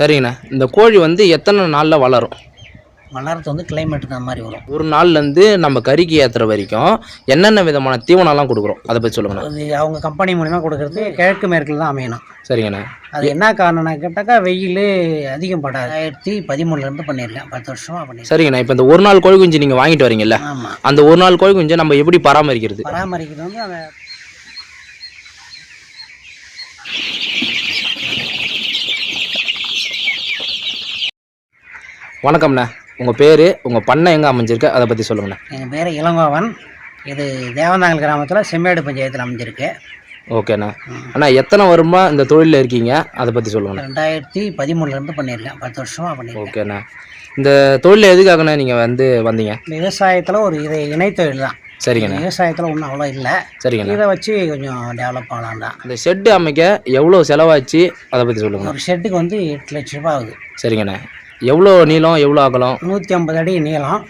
சரிங்கண்ணா. இந்த கோழி வந்து எத்தனை நாளில் வளரும்? வளர்றது வந்து கிளைமேட் அந்த மாதிரி வரும். ஒரு நாள்லேருந்து நம்ம கறிக்கு ஏற்றுற வரைக்கும் என்னென்ன விதமான தீவனம்லாம் கொடுக்குறோம்? அதை பற்றி சொல்லுங்கண்ணா. அது அவங்க கம்பெனி மூலிமா கொடுக்கறது கிழக்கு மேற்கில் தான் அமையணும். சரிங்கண்ணா. அது என்ன காரணம்னா கேட்டாக்கா வெயில் அதிகம் படாது. ஆயிரத்தி பதிமூணுலேருந்து பண்ணியிருக்கேன். பத்து வருஷமாக பண்ணியிருக்கேன். சரிங்கண்ணா. இப்போ இந்த ஒரு நாள் கோழி குஞ்சு நீங்கள் வாங்கிட்டு வரீங்கல்ல ஆமாம் அந்த ஒரு நாள் கோழி குஞ்சை நம்ம எப்படி பராமரிக்கிறது? பராமரிக்கிறது வந்து அந்த வணக்கம்ண்ணா. உங்கள் பேர் உங்கள் பண்ணை எங்கே அமைஞ்சிருக்கு? அதை பற்றி சொல்லுங்கண்ணா. எங்கள் பேர் இளங்கோவன். இது தேவந்தாங்கல் கிராமத்தில் செம்மேடு பஞ்சாயத்தில் அமைஞ்சிருக்கு. ஓகேண்ணா. அண்ணா எத்தனை வருமா இந்த தொழிலில் இருக்கீங்க? அதை பற்றி சொல்லுங்கண்ணா. ரெண்டாயிரத்தி பதிமூணுலேருந்து பண்ணியிருக்கேன். பத்து வருஷமாக பண்ணியிருக்கேன். ஓகேண்ணா. இந்த தொழில் எதுக்காகண்ணா நீங்கள் வந்து வந்தீங்க? விவசாயத்தில் ஒரு இது இணைத்தொழில் தான். சரிங்கண்ணா. விவசாயத்தில் ஒன்றும் அவ்வளோ இல்லை. சரிங்கண்ணா. இதை வச்சு கொஞ்சம் டெவலப் ஆகலாம் தான். இந்த ஷெட்டு அமைக்க எவ்வளோ செலவாச்சு? அதை பற்றி சொல்லுங்கண்ணா. ஒரு ஷெட்டுக்கு வந்து எட்டு லட்ச ரூபாய் ஆகுது. சரிங்கண்ணா. எவ்வளோ நீளம் எவ்வளோ அகலம்? நூற்றி ஐம்பது அடி நீளம்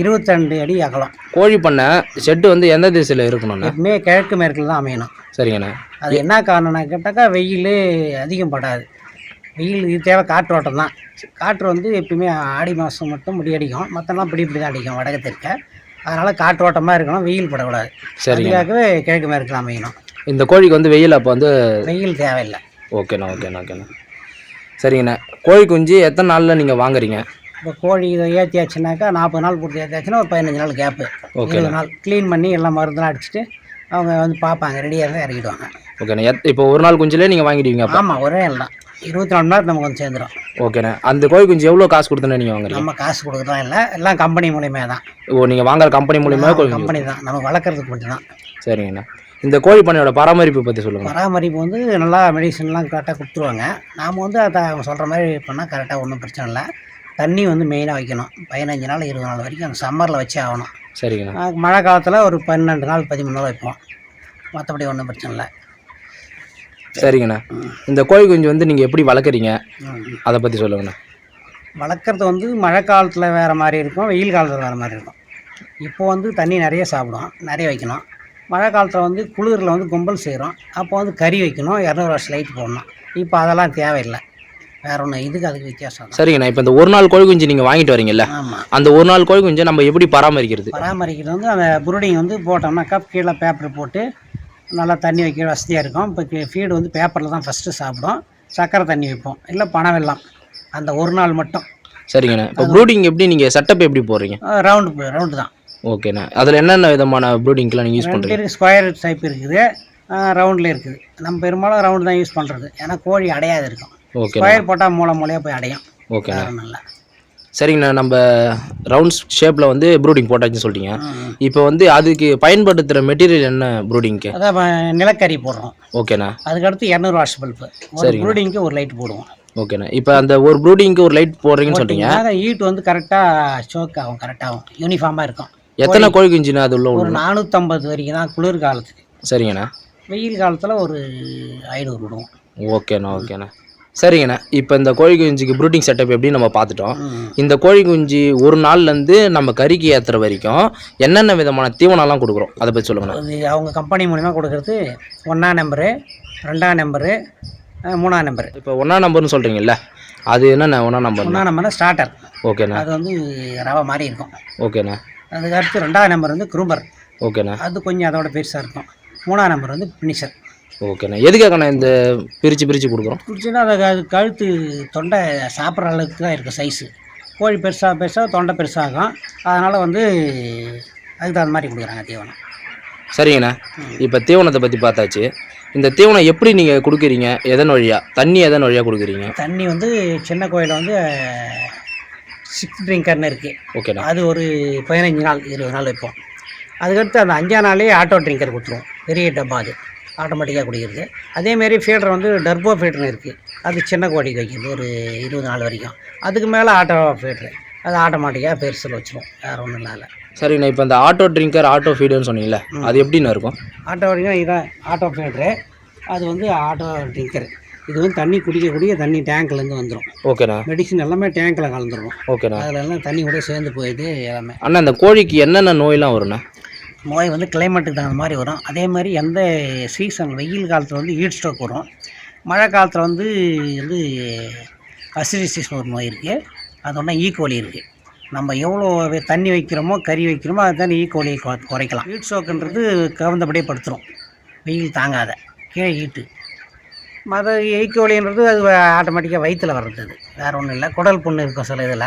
இருபத்தெண்டு அடி அகலம். கோழி பண்ணை ஷெட்டு வந்து எந்த திசையில் இருக்கணும்ண்ணா? எப்பவுமே கிழக்கு மேற்கில் தான் அமையணும். சரிங்கண்ணா. அது என்ன காரணம்னா கேட்டாக்கா வெயில் அதிகம் படாது. வெயில் இது தேவை காற்றோட்டம் தான். காற்று வந்து எப்பயுமே ஆடி மாதம் மட்டும் முடி அடிக்கும். மற்றெல்லாம் பிடி இப்படி தான் அடிக்கும் வடக்கத்திற்க. அதனால் காற்றோட்டமாக இருக்கணும் வெயில் படக்கூடாது. சரிங்க அதுக்காகவே கிழக்கு மேற்கில் அமையணும். இந்த கோழிக்கு வந்து வெயில் அப்போ வந்து வெயில் தேவையில்லை. ஓகேண்ணா ஓகேண்ணா ஓகேண்ணா. சரிங்கண்ணா. கோழி குஞ்சு எத்தனை நாளில் நீங்கள் வாங்குறீங்க? இப்போ கோழி இதை ஏற்றியாச்சுனாக்கா நாற்பது நாள் கொடுத்து ஏற்றியாச்சுன்னா ஒரு பதினஞ்சு நாள் கேப்பு ஓகே இருபது நாள் க்ளீன் பண்ணி எல்லாம் மருந்தெல்லாம் அடிச்சுட்டு அவங்க வந்து பார்ப்பாங்க ரெடியாக இருந்தால் இறக்கிடுவாங்க. ஓகேண்ணா. எத் இப்போ ஒரு நாள் குஞ்சுலேயே நீங்கள் வாங்கிடுவீங்க ஆமாம் ஒரே நாள் தான். இருபத்தி நாலு நேரத்துக்கு நமக்கு வந்து சேர்ந்துடும் ஓகேண்ணா. அந்த கோழி குஞ்சு எவ்வளோ காசு கொடுத்தோன்னே நீங்கள் வாங்குறீங்க? நம்ம காசு கொடுக்குறோம் இல்லை. எல்லாம் கம்பெனி மூலியமாக தான் ஓ நீங்கள் வாங்குற கம்பெனி மூலியமாக கம்பெனி தான். நம்ம வளர்க்குறதுக்கு மட்டும் தான் சரிங்கண்ணா. இந்த கோழி பண்ணையோட பராமரிப்பு பற்றி சொல்லுங்கள் பராமரிப்பு வந்து நல்லா மெடிசன்லாம் கரெக்டாக கொடுத்துருவாங்க. நாம் வந்து அதை அவங்க சொல்கிற மாதிரி பண்ணால் கரெக்டாக ஒன்றும் பிரச்சனை இல்லை. தண்ணி வந்து மெயினாக வைக்கணும். பதினஞ்சு நாள் இருபது நாள் வரைக்கும் அந்த சம்மரில் வச்சே ஆகணும். சரிங்கண்ணா. மழை காலத்தில் ஒரு பன்னெண்டு நாள் பதிமூணு நாள் வைப்போம். மற்றபடி ஒன்றும் பிரச்சனை இல்லை. சரிங்கண்ணா. இந்த கோழி குஞ்சு வந்து நீங்கள் எப்படி வளர்க்குறீங்க. அதை பற்றி சொல்லுங்கண்ணா. வளர்க்குறது வந்து மழை காலத்தில் வேறு மாதிரி இருக்கும் வெயில் காலத்தில் வேறு மாதிரி இருக்கும். இப்போ வந்து தண்ணி நிறைய சாப்பிடும் நிறைய வைக்கணும். மழை காலத்தில் வந்து குளிரில் வந்து கும்பல் செய்கிறோம் அப்போ வந்து கறி வைக்கணும் இரநூறு வருஷம் லைட் போடணும். இப்போ அதெல்லாம் தேவையில்லை. வேற ஒன்று இதுக்கு அதுக்கு வித்தியாசம் சரிங்கண்ணா. இப்போ இந்த ஒரு நாள் கோழி குஞ்சு நீங்கள் வாங்கிட்டு வரீங்கல்ல? ஆமாம் அந்த ஒரு நாள் கோழி குஞ்சை நம்ம எப்படி பராமரிக்கிறது? பராமரிக்கிறது வந்து அந்த புரோடிங் வந்து போட்டோம்னாக்கா கீழே பேப்பர் போட்டு நல்லா தண்ணி வைக்க வசதியாக இருக்கும். இப்போ ஃபீடு வந்து பேப்பரில் தான் ஃபஸ்ட்டு சாப்பிடும். சக்கரை தண்ணி வைப்போம். இல்லை பணம் வெல்லம். அந்த ஒரு நாள் மட்டும். சரிங்கண்ணா. இப்போ ப்ரூடிங் எப்படி நீங்கள் செட்டப் எப்படி போடுறீங்க? ரவுண்டு ரவுண்டு தான். ஓகேண்ணா அதில் என்னென்ன விதமான ப்ரூடிங்க்கெலாம் நீங்கள் யூஸ் பண்ணுறீங்க ஸ்கொயர் டைப் இருக்குது. ரவுண்டில் இருக்குது. நம்ம பெரும்பாலும் ரவுண்டு தான் யூஸ் பண்ணுறது ஏன்னா கோழி அடையாது இருக்கும். ஓகேண்ணா ஸ்கொயர் போட்டால் மூளை மூலையாக போய் அடையும். ஒன்றும் இல்லை சரிங்கண்ணா நம்ம ரவுண்ட் ஷேப்பில் வந்து ப்ரூடிங் போட்டாச்சுன்னு சொல்லிட்டீங்க. இப்போ வந்து அதுக்கு பயன்படுத்துகிற மெட்டீரியல் என்ன ப்ரூடிங்க்கு அதான் நிலக்கரி போடுறோம். ஓகேண்ணா அதுக்கடுத்து இரநூறு வாட்ஸ் பல்ப்பு ஒரு ப்ரூடிங்க்கு ஒரு லைட் போடுவோம். ஓகேண்ணா இப்போ அந்த ஒரு ப்ரூடிங்க்கு ஒரு லைட் போடுறீங்கன்னு சொல்லிட்டீங்க. ஹீட் வந்து கரெக்டாக ஸ்டோக் ஆகும் கரெக்டாகும் யூனிஃபார்மாக இருக்கும். எத்தனை கோழி குஞ்சுண்ணா அது உள்ள ஒரு நானூற்றம்பது வரைக்கும் தான் குளிர் காலத்துக்கு. சரிங்கண்ணா. வெயில் காலத்தில் ஒரு ஐநூறு விடுவோம். ஓகேண்ணா ஓகேண்ணா. சரிங்கண்ணா. இப்போ இந்த கோழி குஞ்சுக்கு ப்ரூடிங் செட்டப் எப்படி நம்ம பார்த்துட்டோம். இந்த கோழி குஞ்சு ஒரு நாள்லேருந்து நம்ம கறிக்கு ஏற்றுற வரைக்கும் என்னென்ன விதமான தீவனம்லாம் கொடுக்குறோம்? அதை பற்றி சொல்லுங்கண்ணா. அவங்க கம்பெனி மூலிமா கொடுக்கறது ஒன்றாம் நம்பரு ரெண்டாம் நம்பரு மூணாம் நம்பரு இப்போ ஒன்றா நம்பர்னு சொல்கிறீங்கல்ல அது என்னண்ணா ஒன்றா நம்பர் ஒன்றாம் நம்பர் ஸ்டார்டர் ஓகேண்ணா. அது வந்து ரவை மாதிரி இருக்கும். ஓகேண்ணா. அதுக்கு அடுத்து ரெண்டாவது நம்பர் வந்து குரூம்பர் ஓகேண்ணா. அது கொஞ்சம் அதோட பெருசாக இருக்கும். மூணாம் நம்பர் வந்து ஃபினிஷர் ஓகேண்ணா. எதுக்காகண்ணா இந்த பிரித்து பிரித்து கொடுக்குறோம்? குடிச்சுன்னா அது அது கழுத்து தொண்டை சாப்பிட்ற அளவுக்கு தான் இருக்கும் சைஸு கோழி பெருசாக பெருசாக தொண்டை பெருசாகும் அதனால் வந்து அதுக்கு தகுந்த மாதிரி கொடுக்குறாங்க தீவனம் சரிங்கண்ணா. இப்போ தீவனத்தை பற்றி பார்த்தாச்சு. இந்த தீவனம் எப்படி நீங்கள் கொடுக்குறீங்க? எதன் வழியாக தண்ணி எதன் வழியாக கொடுக்குறீங்க? தண்ணி வந்து சின்ன கோயிலில் வந்து சிக்ஸ் ட்ரிங்கர்னு இருக்குது ஓகேண்ணா அது ஒரு பதினஞ்சு நாள் இருபது நாள் வைப்போம். அதுக்கடுத்து அந்த அஞ்சாம் நாளே ஆட்டோ ட்ரிங்கர் கொடுத்துருவோம். பெரிய டப்பா அது. ஆட்டோமேட்டிக்காக குடிக்கிறது. அதேமாரி ஃபீடர் வந்து டர்போ ஃபீடர்னு இருக்குது அது சின்ன கோழிக்கு வைக்கிறது ஒரு இருபது நாள் வரைக்கும். அதுக்கு மேலே ஆட்டோ ஃபீடரு அது ஆட்டோமேட்டிக்காக பெருசில் வச்சிரும். வேறு ஒன்றும் இல்லை சரிங்கண்ணா இப்போ இந்த ஆட்டோ ட்ரிங்கர் ஆட்டோ ஃபீடுன்னு சொன்னீங்களே அது எப்படிண்ணா இருக்கும்? ஆட்டோ வரைக்கும் இதான் ஆட்டோ ஃபீடரு அது வந்து ஆட்டோ ட்ரிங்கர் இது வந்து தண்ணி குடிக்க குடிக்க தண்ணி டேங்க்லேருந்து வந்துடும் ஓகேண்ணா. மெடிசின் எல்லாமே டேங்க்கில் கலந்துருக்கும் ஓகேண்ணா. அதில் எல்லாம் தண்ணி கூட சேர்ந்து போயிடுது எல்லாமே. அண்ணா இந்த கோழிக்கு என்னென்ன நோயெல்லாம் வரும்ண்ணா? நோய் வந்து கிளைமேட்டுக்கு தகுந்த மாதிரி வரும். அதே மாதிரி எந்த சீசன் வெயில் காலத்தில் வந்து ஹீட் ஸ்ட்ரோக் வரும். மழை காலத்தில் வந்து வந்து அசிடிசிஸ் ஒரு நோய் இருக்குது அதோட ஈக்கோலி இருக்குது நம்ம எவ்வளோ தண்ணி வைக்கிறோமோ கறி வைக்கிறோமோ அதுதான் ஈக்கோலியை குறைக்கலாம். ஹீட் ஸ்ட்ரோக்குன்றது கவர்ந்தபடியே படுத்துரும். வெயில் தாங்காத. கீழே ஹீட்டு மத ஈக்கோலின்றது அது ஆட்டோமேட்டிக்காக வயிற்றில் வர்றது வேறு ஒன்றும் இல்லை. குடல் புண்ணு இருக்கும் சில இதில்.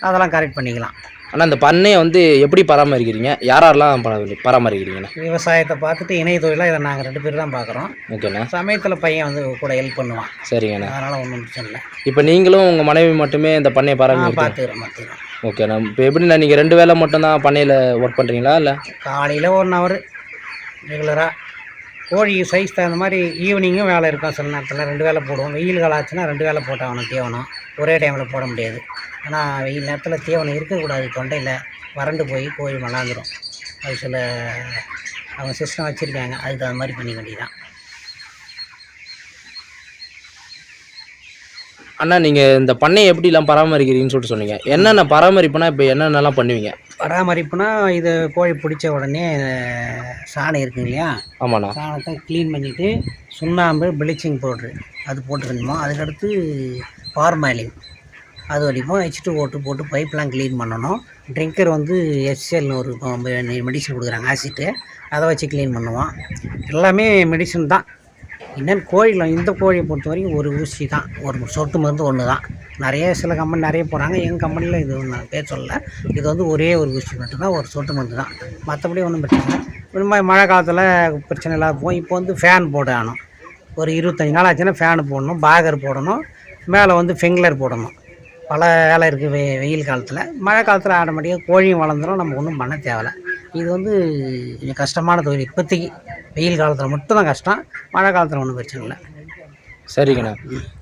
அதெல்லாம் கரெக்ட் பண்ணிக்கலாம். ஆனால் அந்த பண்ணையை வந்து எப்படி பராமரிக்கிறீங்க? யார் யாரெல்லாம் பரா- பராமரிக்கிறீங்கண்ணா? விவசாயத்தை பார்த்துட்டு இணைய தொழிலாக இதை நாங்கள் ரெண்டு பேர் தான் பார்க்குறோம். ஓகேண்ணா. சமயத்தில் பையன் வந்து கூட ஹெல்ப் பண்ணுவான். சரிங்கண்ணா. அதனால் ஒன்றும் பிரச்சனை இல்லை. இப்போ நீங்களும் உங்கள் மனைவி மட்டுமே இந்த பண்ணையை பராமரிக்கிறீங்க? பார்த்துக்கிறோம் பார்த்துக்கிறோம். ஓகேண்ணா. இப்போ எப்படிண்ணா நீங்கள் ரெண்டு வேளை மட்டும்தான் பண்ணையில் ஒர்க் பண்ணுறீங்களா இல்லை? காலையில் ஒன் ஹவர் ரெகுலராக கோழி சைஸ் தகுந்த மாதிரி ஈவினிங்கும் வேலை இருக்கும். சில நேரத்தில் ரெண்டு வேலை போடுவோம். வெயில் காலம் ஆச்சுன்னா ரெண்டு வேலை போட்டாகணும் தீவனம். ஒரே டைமில் போட முடியாது. ஆனால் வெயில் நேரத்தில் தீவனம் இருக்கக்கூடாது தொண்டையில் வறண்டு போய் கோழி மலாந்துடும் அது சில அவங்க சிஸ்டம் வச்சுருக்காங்க. அதுக்கு தகுந்த மாதிரி பண்ணிக்க வேண்டியதான் அண்ணா நீங்கள் இந்த பண்ணையை எப்படிலாம் பராமரிக்கிறீங்கன்னு சொல்லிட்டு சொன்னீங்க. என்னென்ன பராமரிப்புனா இப்போ என்னென்னலாம் பண்ணுவீங்க? பராமரிப்புனா இது கோழி பிடிச்ச உடனே சாணம் இருக்குங்க இல்லையா? ஆமாண்ணா. சாணத்தை க்ளீன் பண்ணிவிட்டு சுண்ணாம்பு ப்ளீச்சிங் பவுட்ரு அது போட்டுக்கணுமோ? அதுக்கடுத்து ஃபார்மாலின் அது வரைக்கும் ஹெச் டூ ஓட்டு போட்டு பைப்லாம் க்ளீன் பண்ணணும். ட்ரிங்கர் வந்து எஸ்எல்னு ஒரு மெடிசன் கொடுக்குறாங்க ஆசிட்டு அதை வச்சு க்ளீன் பண்ணுவோம். எல்லாமே மெடிசன் தான். என்னென்னு கோழியில் இந்த கோழியை பொறுத்த வரைக்கும் ஒரு ஊசி தான். ஒரு சொட்டு மருந்து ஒன்று தான். நிறைய சில கம்பெனி நிறைய போகிறாங்க எங்கள் கம்பெனியில் இது நான் பேர் சொல்லலை. இது வந்து ஒரே ஒரு ஊசி மட்டும்தான் ஒரு சொட்டு மருந்து தான். மற்றபடி ஒன்றும் பிரச்சனை இல்லை. இந்த மாதிரி மழை காலத்தில் பிரச்சனை இல்லாத போகும் இப்போ வந்து ஃபேன் போடணும். ஒரு இருபத்தஞ்சி நாள் ஆச்சுன்னா ஃபேனு போடணும் பாகர் போடணும் மேலே வந்து ஃபிங்லர் போடணும். பல வேலை இருக்குது வெ வெயில் காலத்தில். மழை காலத்தில் ஆட்டோமேட்டிக்காக கோழியும் வளர்ந்துடும் நம்ம ஒன்றும் பண்ண தேவையில்ல. இது வந்து கொஞ்சம் கஷ்டமான தொழில். இப்போதைக்கு வெயில் காலத்தில் மட்டும்தான் கஷ்டம். மழை காலத்தில் ஒன்றும் பிரச்சனை இல்லை. சரிங்கண்ணா.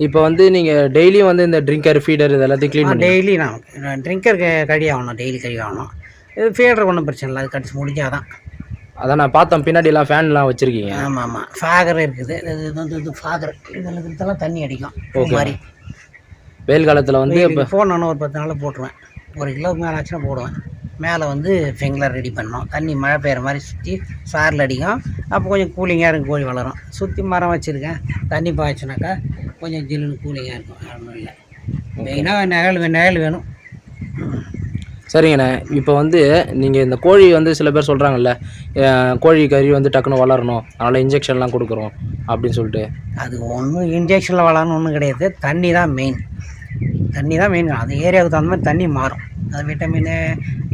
இப்போ வந்து நீங்கள் டெய்லியும் வந்து இந்த ட்ரிங்கர் ஃபீடர் இது எல்லாத்தையும் க்ளீன் பண்ணி டெய்லி நான் ட்ரிங்கர் கழி ஆகணும். டெய்லி கழி ஆகணும். இது ஃபீடர் ஒன்றும் பிரச்சனை இல்லை. அது கடிச்சு முடிஞ்சாதான். அதான் நான் பார்த்தேன். பின்னாடி எல்லாம் ஃபேன்லாம் வச்சுருக்கீங்க. ஆமாம் ஆமாம் ஃபாகர் இருக்குது. இது வந்து இது ஃபாகர் இதில் இதெல்லாம் தண்ணி அடிக்கும். Okay. மாதிரி. வெயில் காலத்தில் வந்து இப்போ ஃபோன் ஒன்று ஒரு பத்து நாளில் போட்டுருவேன். ஒரு கிலோவுக்கு மேலே ஆச்சுன்னா போடுவேன். மேலே வந்து ஃபெங்லர் ரெடி பண்ணோம் தண்ணி மழை பெய்கிற மாதிரி சுற்றி சாரில் அடிக்கும். அப்போ கொஞ்சம் கூலிங்காக இருக்கும் கோழி வளரும். சுற்றி மரம் வச்சுருக்கேன். தண்ணி பாய்ச்சுனாக்கா கொஞ்சம் ஜில்லுன்னு கூலிங்காக இருக்கும். ஒன்றும் இல்லை. மெயினாக நிழல் நிழல் வேணும். சரிங்கண்ணே. இப்போ வந்து நீங்கள் இந்த கோழி வந்து சில பேர் சொல்கிறாங்கல்ல கோழி கறி வந்து டக்குன்னு வளரணும். அதனால் இன்ஜெக்ஷன்லாம் கொடுக்குறோம். அப்படின்னு சொல்லிட்டு. அது ஒன்றும் இன்ஜெக்ஷனில் வளரணும் ஒன்றும் கிடையாது. தண்ணி தான் மெயின் தண்ணி தான் மெயின் அது ஏரியாவுக்கு தகுந்த மாதிரி தண்ணி மாறும். அது விட்டமின்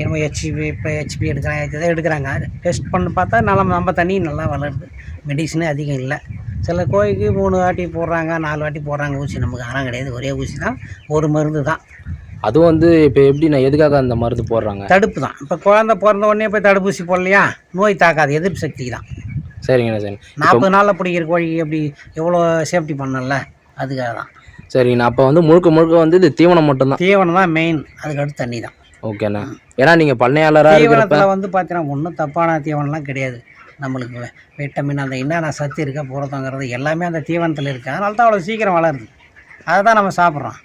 என்னமோ ஹெச்பி இப்போ ஹெச்பி எடுக்கிறாங்க இதை எடுக்கிறாங்க. டெஸ்ட் பண்ணி பார்த்தா நல்லா நம்ம தண்ணி நல்லா வளருது. மெடிசனே அதிகம் இல்லை. சில கோழிக்கு மூணு வாட்டி போடுறாங்க நாலு வாட்டி போடுறாங்க ஊசி. நமக்கு அதெல்லாம் கிடையாது. ஒரே ஊசி தான் ஒரு மருந்து தான் அதுவும் வந்து இப்போ எப்படி நான் எதுக்காக அந்த மருந்து போடுறாங்க? தடுப்பு தான் இப்போ குழந்தை பிறந்த உடனே போய் தடுப்பூசி போடலையா? நோய் தாக்காது. எதிர்ப்பு சக்தி தான் சரிங்கண்ணா. சரி நாற்பது நாளில் பிடிக்கிற கோழிக்கு எப்படி எவ்வளோ சேஃப்டி பண்ணல? அதுக்காக தான் சரிங்கண்ணா. அப்போ வந்து முழுக்க முழுக்க வந்து இது தீவனம் மட்டும்தான்? தீவனம் தான் மெயின் அதுக்கு அடுத்து தண்ணி தான். ஓகேண்ணா. ஏன்னா நீங்கள் பண்ணையாளராக தீவனத்தில் வந்து பார்த்தீங்கன்னா ஒன்றும் தப்பான தீவனம்லாம் கிடையாது. நம்மளுக்கு விட்டமின் அந்த என்னென்ன சத்து இருக்கா புரதங்கிறது எல்லாமே அந்த தீவனத்தில் இருக்குது அதனால தான் அவ்வளோ சீக்கிரம் வளருது. அதை தான் நம்ம சாப்பிட்றோம்.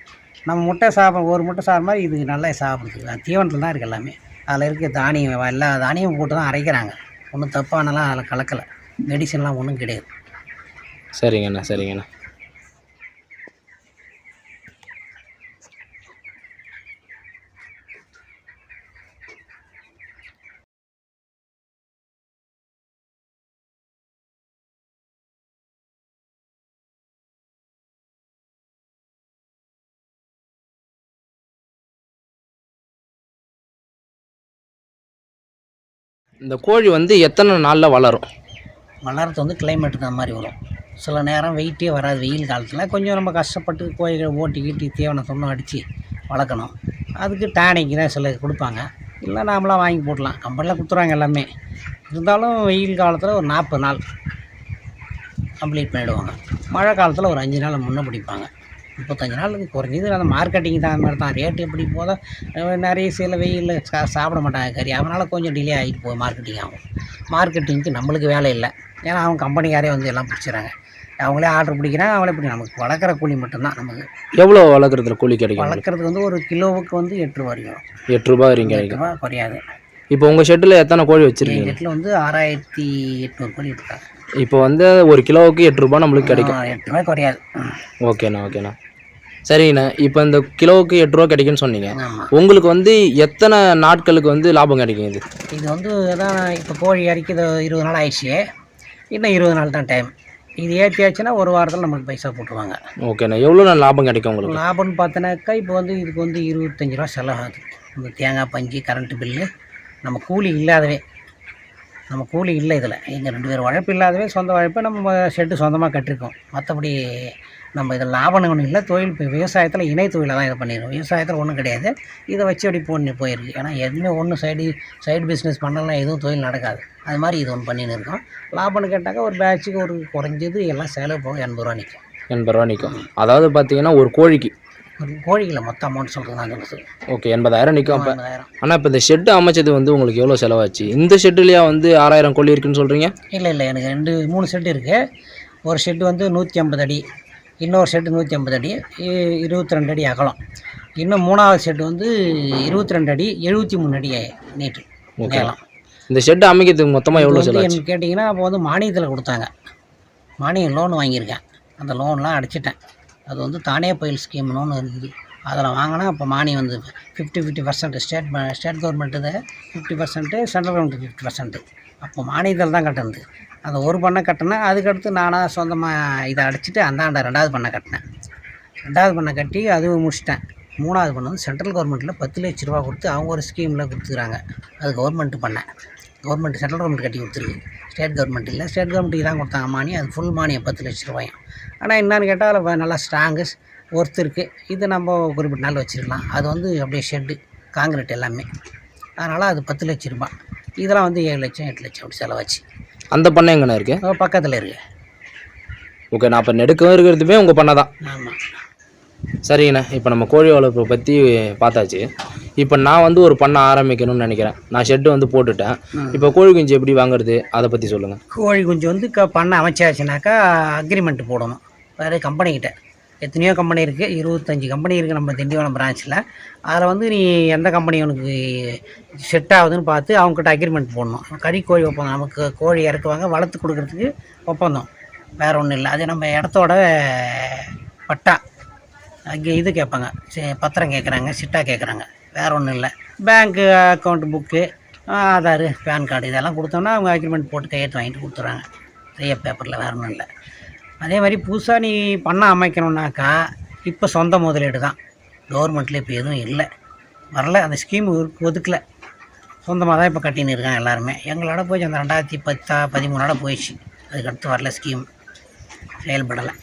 நம்ம முட்டை சாப்பிட்ற ஒரு முட்டை சாப்பிட்ற மாதிரி இதுக்கு நல்லா சாப்பிடுது. தீவனத்தில் தான் இருக்குது எல்லாமே. அதில் இருக்க தானியம் எல்லா தானியம் போட்டு தான் அரைக்கிறாங்க. ஒன்றும் தப்பானலாம் அதில் கலக்கலை. மெடிசன்லாம் ஒன்றும் கிடையாது. சரிங்கண்ணா சரிங்கண்ணா. இந்த கோழி வந்து எத்தனை நாளில் வளரும்? வளர்றது வந்து கிளைமேட் அந்த மாதிரி வரும். சில நேரம் வெயிட்டே வராது வெயில் காலத்தில். கொஞ்சம் நம்ம கஷ்டப்பட்டு கோழிகளை ஓட்டி கீட்டி தீவனம் சொன்னம் அடித்து வளர்க்கணும். அதுக்கு டானிக்கு தான் சில கொடுப்பாங்க. இல்லை நாமளாக வாங்கி போடலாம். கம்பெனியில் கொடுத்துருவாங்க எல்லாமே. இருந்தாலும் வெயில் காலத்தில் ஒரு நாற்பது நாள் கம்ப்ளீட் பண்ணிவிடுவாங்க மழை காலத்தில் ஒரு அஞ்சு நாள் முன்னே பிடிப்பாங்க. முப்பத்தஞ்சு நாளுக்கு குறைஞ்சது அந்த மார்க்கெட்டிங் தான் மாதிரி தான். ரேட் எப்படி போதோ நிறைய சில வெயிலில் சா சாப்பிட மாட்டாங்க கறி. அதனால் கொஞ்சம் டிலே ஆகிட்டு போகும் மார்க்கெட்டிங் ஆகும். மார்க்கெட்டிங்க்கு நம்மளுக்கு வேலை இல்லை. ஏன்னா அவங்க கம்பெனிக்காரே வந்து எல்லாம் பிடிச்சிடறாங்க அவங்களே ஆர்டர் பிடிக்கிறாங்க அவங்களே பிடி நமக்கு வளர்க்குற கூலி மட்டும்தான் நமக்கு. எவ்வளோ வளர்க்குறதுல கூலி கிடைக்கும்? வளர்க்குறதுக்கு வந்து ஒரு கிலோவுக்கு வந்து எட்டு ரூபா வரைக்கும் எட்டு ரூபாய் வரைக்கும் எட்டு ரூபா குறையாது. இப்போ உங்கள் ஷெட்டில் எத்தனை கோழி வச்சுருக்கீங்க? வீட்டில் வந்து ஆறாயிரத்தி எட்நூறு கோழி இருக்காங்க இப்போ வந்து ஒரு கிலோவுக்கு எட்டு ரூபாய் நம்மளுக்கு கிடைக்கும். எட்டு ரூபாய் குறையாது ஓகேண்ணா ஓகேண்ணா. சரிங்கண்ணா இப்போ இந்த கிலோவுக்கு எட்டு ரூபா கிடைக்குன்னு சொன்னீங்க. உங்களுக்கு வந்து எத்தனை நாட்களுக்கு வந்து லாபம் கிடைக்கும் இது? இது வந்து அதான் இப்போ கோழி இறக்கி இது இருபது நாள் ஆயிடுச்சு. இன்னும் இருபது நாள் தான் டைம் இது ஏற்றியாச்சுன்னா ஒரு வாரத்தில் நம்மளுக்கு பைசா போட்டுருவாங்க. ஓகேண்ணா எவ்வளோ நாள் லாபம் கிடைக்கும் உங்களுக்கு? லாபம்னு பார்த்தோன்னாக்கா இப்போ வந்து இதுக்கு வந்து இருபத்தஞ்சி ரூபா செலவாகுது. இந்த தேங்காய் பஞ்சு கரண்ட்டு பில்லு நம்ம கூலி இல்லாதவே நம்ம கூலி இல்லை இதில். எங்கள் ரெண்டு பேர் உழைப்பு இல்லாதவே சொந்த உழைப்பை நம்ம ஷெட்டு சொந்தமாக கட்டிருக்கோம். மற்றபடி நம்ம இதில் லாபம் ஒன்றும் இல்லை. தொழில் இப்போ விவசாயத்தில் இணை தொழிலை தான் இதை பண்ணிடுவோம் விவசாயத்தில் ஒன்றும் கிடையாது. இதை வச்சு அப்படி போன்னு போயிருக்கு. ஏன்னா எதுவுமே ஒன்றும் சைடு சைடு பிஸ்னஸ் பண்ணலாம் எதுவும் தொழில் நடக்காது. அது மாதிரி இது ஒன்று பண்ணின்னு இருக்கோம். லாபம்னு கேட்டாக்கா ஒரு பேட்சுக்கு ஒரு குறைஞ்சது எல்லாம் செலவு போக எண்பது ரூபா நிற்கும் எண்பது ரூபா நிற்கும் அதாவது பார்த்தீங்கன்னா ஒரு கோழிக்கு கோழிகளை மொத்த அமௌண்ட் சொல்கிறது நான் சொல்லுறது ஓகே எண்பதாயிரம் நிற்கும் அப்போ. ஆனால் இப்போ இந்த ஷெட்டு அமைச்சது வந்து உங்களுக்கு எவ்வளோ செலவாச்சு? இந்த ஷெட்டுலையா வந்து ஆறாயிரம் கோழி இருக்குன்னு சொல்கிறீங்க இல்லை இல்லை எனக்கு ரெண்டு மூணு செட்டு இருக்குது ஒரு ஷெட்டு வந்து நூற்றி ஐம்பது அடி இன்னொரு ஷெட்டு நூற்றி ஐம்பது அடி இருபத்தி ரெண்டு அடி அகலம். இன்னும் மூணாவது ஷெட்டு வந்து இருபத்தி ரெண்டு அடி எழுபத்தி மூணு அடி நீட்டு ஓகே இந்த ஷெட்டு அமைக்கிறதுக்கு மொத்தமாக எவ்வளோ எனக்கு கேட்டிங்கன்னா அப்போ வந்து மானியத்தில் கொடுத்தாங்க. மானியம் லோன் வாங்கியிருக்கேன். அந்த லோன்லாம் அடைச்சிட்டேன். அது வந்து தானே பயில் ஸ்கீம்னு ஒன்று இருக்குது. அதில் வாங்கினா அப்போ மானியம் வந்து fifty fifty percent state state government fifty percent central government fifty percent அப்போ மானியத்தில் தான் கட்டினது. அந்த ஒரு பண்ணை கட்டினேன். அதுக்கடுத்து நானாக சொந்தமாக இதை அடிச்சுட்டு அந்தாண்ட ரெண்டாவது பண்ணை கட்டினேன். ரெண்டாவது பண்ணை கட்டி அதுவும் முடிச்சிட்டேன். மூணாவது பண்ண வந்து சென்ட்ரல் கவர்மெண்ட்டில் பத்து லட்ச ரூபா கொடுத்து அவங்க ஒரு ஸ்கீமில் கொடுத்துக்கிறாங்க. அது கவர்மெண்ட்டு பண்ணேன் கவர்மெண்ட் சென்ட்ரல் கவர்மெண்ட் கட்டி கொடுத்துருக்கு. ஸ்டேட் கவர்மெண்ட் இல்லை. ஸ்டேட் கவர்மெண்ட்டுக்கு தான் கொடுத்தாங்க மானியம் அது ஃபுல் மானியம் பத்து லட்ச ரூபாயும். ஆனால் என்னன்னு கேட்டால் அதில் நல்லா ஸ்ட்ராங்கு ஒர்த் இருக்குது இது நம்ம குறிப்பிட்ட நாள் வச்சுருக்கலாம். அது வந்து அப்படியே ஷெட்டு காங்கிரீட் எல்லாமே. அதனால் அது பத்து லட்ச ரூபாய் இதெல்லாம் வந்து ஏழு லட்சம் எட்டு லட்சம் அப்படி செலவாச்சு. அந்த பண்ணை எங்கண்ணா இருக்குது பக்கத்தில் இருக்கு. ஓகே நான் இப்போ நெடுக்கவும் இருக்கிறதுமே உங்கள் பண்ணை தான். ஆமாம் சரிங்கண்ணா. இப்போ நம்ம கோழி வளர்ப்பை பற்றி பார்த்தாச்சு. இப்போ நான் வந்து ஒரு பண்ணை ஆரம்பிக்கணும்னு நினைக்கிறேன். நான் ஷெட்டு வந்து போட்டுட்டேன். இப்போ கோழி குஞ்சு எப்படி வாங்குறது? அதை பற்றி சொல்லுங்கள் கோழி குஞ்சு வந்து க பண்ண அமைச்சாச்சுனாக்கா அக்ரிமெண்ட் போடணும். வேறு கம்பெனிக்கிட்ட எத்தனையோ கம்பெனி இருக்குது இருபத்தஞ்சி கம்பெனி இருக்குது நம்ம திண்டிவனம் பிரான்ச்சில் அதில் வந்து நீ எந்த கம்பெனி உனக்கு செட் ஆகுதுன்னு பார்த்து அவங்ககிட்ட அக்ரிமெண்ட் போடணும். கறி கோழி ஒப்பந்தம் நமக்கு கோழி இறக்குவாங்க. வளர்த்து கொடுக்குறதுக்கு ஒப்பந்தம் வேறு ஒன்றும் இல்லை. அது நம்ம இடத்தோட பட்டா. அங்கே இது கேட்பாங்க. பத்திரம் கேட்குறாங்க. சிட்டா கேட்குறாங்க. வேறு ஒன்றும் இல்லை. Bank account book Aadhaar PAN card இதெல்லாம் கொடுத்தோன்னா அவங்க அக்ரிமெண்ட் போட்டு கையெழுத்து வாங்கிட்டு கொடுத்துட்றாங்க. செய்ய பேப்பரில் வேறு ஒன்றும் இல்லை. அதே மாதிரி புதுசாக நீ பண்ண அமைக்கணுன்னாக்கா இப்போ சொந்த முதலீடு தான். கவர்மெண்ட்டில் இப்போ எதுவும் இல்லை. வரல அந்த ஸ்கீம் ஒதுக்கல. சொந்தமாக தான் இப்போ கட்டின்னு இருக்காங்க எல்லாருமே. எங்களோட போய் அந்த ரெண்டாயிரத்தி பத்தா பதிமூணோட போயிடுச்சு. அதுக்கடுத்து வரல ஸ்கீம் செயல்படலை.